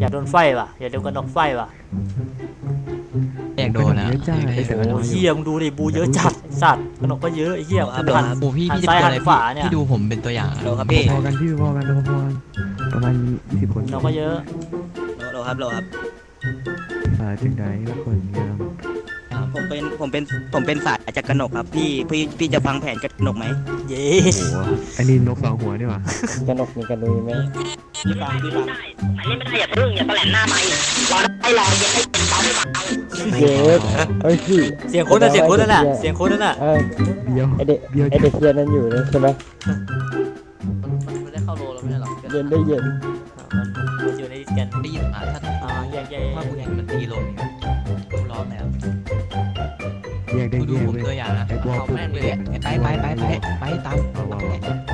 อยากโดนไฟว่ะ อยากโดนกระนกไฟว่ะแยกโดนนะเโอ้เยี่ยมดูดิบูเยอะจัดสัตว์กระนกก็เยอะไอ้เหี้ยอะพันปูพี่พี่จะเป็นอะไรพี่ดูผมเป็นตัวอย่างโลครับพี่พอกันพี่พอกันพอกันประมาณสิบคนเราก็เยอะรลครับรลครับมาถึงได้นลกคนงามผมเป็นผมเป็นผมเป็นสายจากกระนกครับพี่พี่พี่จะฟังแผนกระนกไหมเย้อันนี้นกสองหัวนี่หว่า กระนกมีกระดุยไหม ที่ปังพี่ปังไม่ได้อย่าพึ่งอย่าแปลหน้าไปรอให้รอเย็นให้เป็นเบาเบาเยอยเสียงคุ้นนะเสียงคุ้นนั่น่ะเสียงคุ้นนั่น่ะเดี๋ยวไอเด็กไอเด็กเรียนนั่นอยู่นะใช่ไหมมันได้เข้าโลแล้วไม่ใช่หรอเรียนได้เย็นมันอยู่ในดิสกันได้ยินมาถ้าอ่าแยกแยกว่ากูแยกมันตีลงกูร้อนแล้วแยกดูผมตัวอย่างนะเอาแม่งเลยไปไปไปไปไปตามไป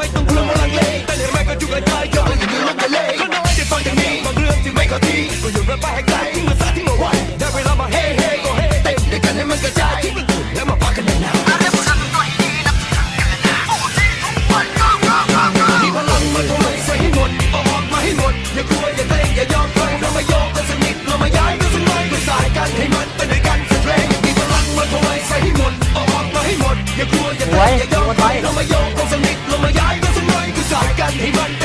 ก็ทีก็อยู่รถไปให้ไกลทิ้งมาซที่งอาไว้ได้เวลามาเฮ้เฮ้ก็เฮ้เต้นด้วยกันให้มันกระจายทิ้งไปตื่นแล้วมาพักกันนานาทไดออกมาให้หลาย่ายอขั้นเรามาทุกด้ว้ไว้ดมีพลังมาทำไมใส่ให้หมดออกมาให้หมดอย่ากลัวอย่าเกรงอย่ายอมใคเรามาโยกกันสนิทเรามาย้ายกันสนุกด้วยสายกันให้มัน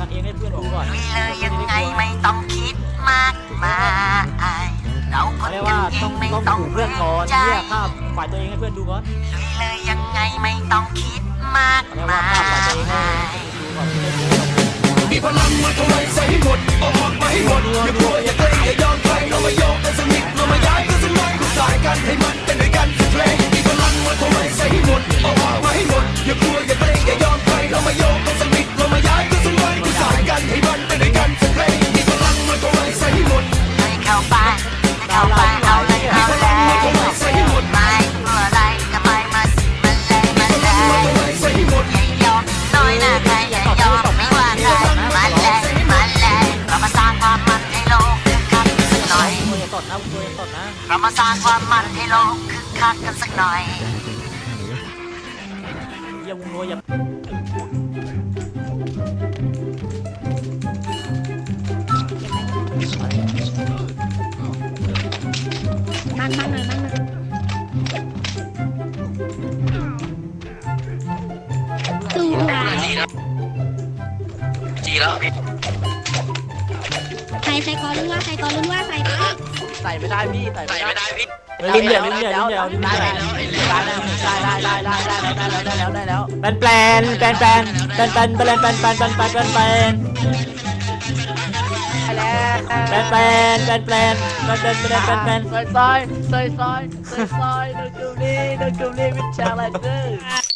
กันเองให้เพื่อนดูก่อนมีเลยยังไงไม่ต้องคิดมากมายเราคนเรียกันเอต้องไม่ต้องต้อเพื่อนก่อนเรียกภาพฝ่ายตัวเองให้เพื่อนดูก่อนลุเลยยังไงไม่ต้องคิดมากมายมีพลังมาทำไมใส่ห้หมดเอาออกมาให้หมดอย่ากลัวอย่าเกร ดนะเรามาสร้างความมันให้โลกคึกคักกันสักหน่อยอย่าวงรัวอย่ามันมันหน่อยมันมันสู้อะจีแล้ว ใส่ใครกอลุ้นว่าใครกอลุ้นว่าใครกอใส่ไม่ได้พี่ใส่ไม่ใส่ได้ไม่ได้พี่ลิ้นเหลือลิ้นเหลือลิ้นเหลือลิ้นเหล้วได้แล้วได้แล้วได้ได้วได้ได้วได้แล้วได้แล้วได้แล้วได้แล้วแปลนแปลนแปลนแปลนแปลนแปลนแปลนแปลนแปลนแปลนแปลนแปลนแปลนได้แล้วแปลนแปลนแปลนแปลนแปลนแปลนแปลนแปลนซแยซอยซอยซอยซอยซอยดูจูบลี่ดูจูบลี่วิชาอะไรดื้อ